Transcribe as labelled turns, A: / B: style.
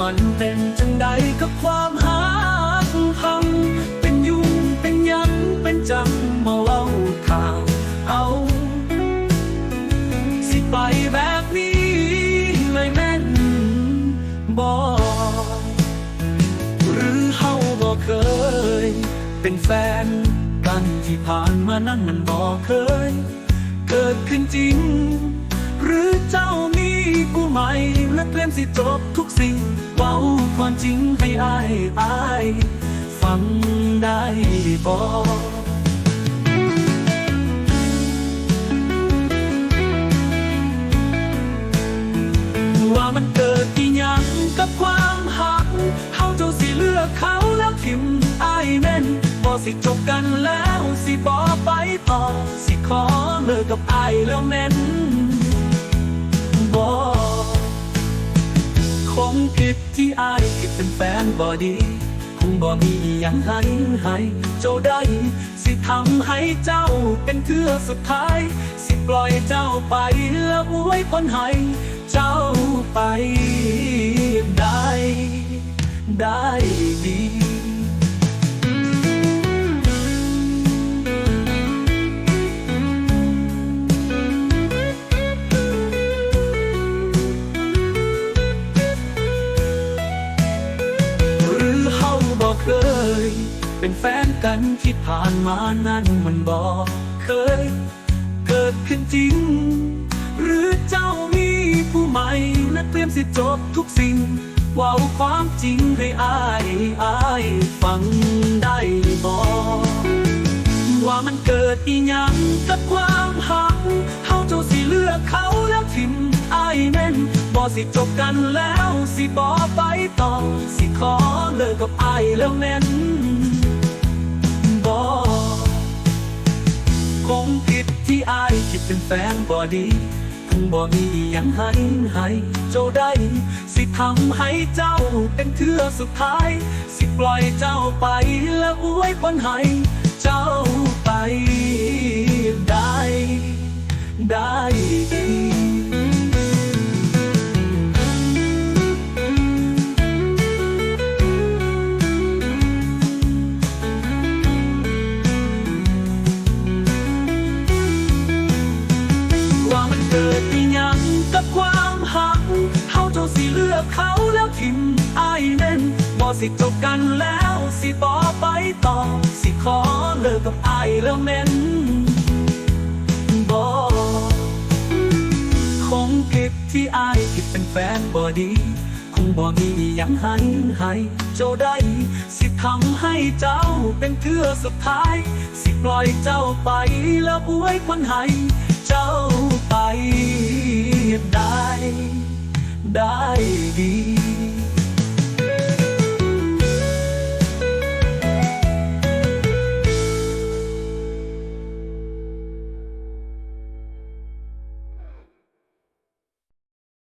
A: มันเป็นจังใดกับความหักหัง เป็นยุ่งเป็นยังเป็นจังมาเล่าข่าวเอา สิไปแบบนี้เลยแม่นบอกหรือเฮาบ่เคย เป็นแฟนกันที่ผ่านมานั้นมันบ่เคย เกิดขึ้นจริง หรือเจ้ามี และเตรียมสิจบทุกสิ่งเว้าความจริงให้อายอายฟังได้บ่ว่ามันเกิดอีหยังกับความหักเฮาเจ้าสิเลือกเขาแล้วทิมอายแม่นบ่สิจบกันแล้วสิบ่ไปต่อสิขอเลิกกับอายแล้วแม่น แฟนบอดี คงบ่มีอย่างให้ให้เจ้าได้ สิทำให้เจ้าเป็นเทือสุดท้าย สิปล่อยเจ้าไปแล้วอวยพรให้เจ้าไปได้ ได้ดี เป็นแฟนกันที่ผ่านมานั้นมันบอกเคย เกิดขึ้นจริง หรือเจ้ามีผู้ใหม่และเตรียมสิจบทุกสิ่งว่าความจริงให้อายอายฟังได้บอกว่ามันเกิดอีหยังกับความหักเฮาเจ้าสิเลือกเขาแล้วทิมอายแม่นบ่สิจบกันแล้วสิบ่ไปต่อสิขอเลิกกับอายแล้วแม่น ดีคงบ่มีอหยังให้ให้เจ้าได้ สิทำให้เจ้าเป็นเทือสุดท้าย สิปล่อยเจ้าไปแล้วอวยพรให้เจ้าไปได้ ได้ น่นบ่สิจบกันแล้วสิต่อไปต่อ สิขอเลิกกับอายแล้วแม่นบ่คงผิดที่อายคิดเป็นแฟนบ่ดีคงบ่มีอหยังให้ให้เจ้าได้ สิทำให้เจ้าเป็นเทือสุดท้าย สิปล่อยเจ้าไปแล้วอวยพรให้ เจ้าไปได้ ได้ดี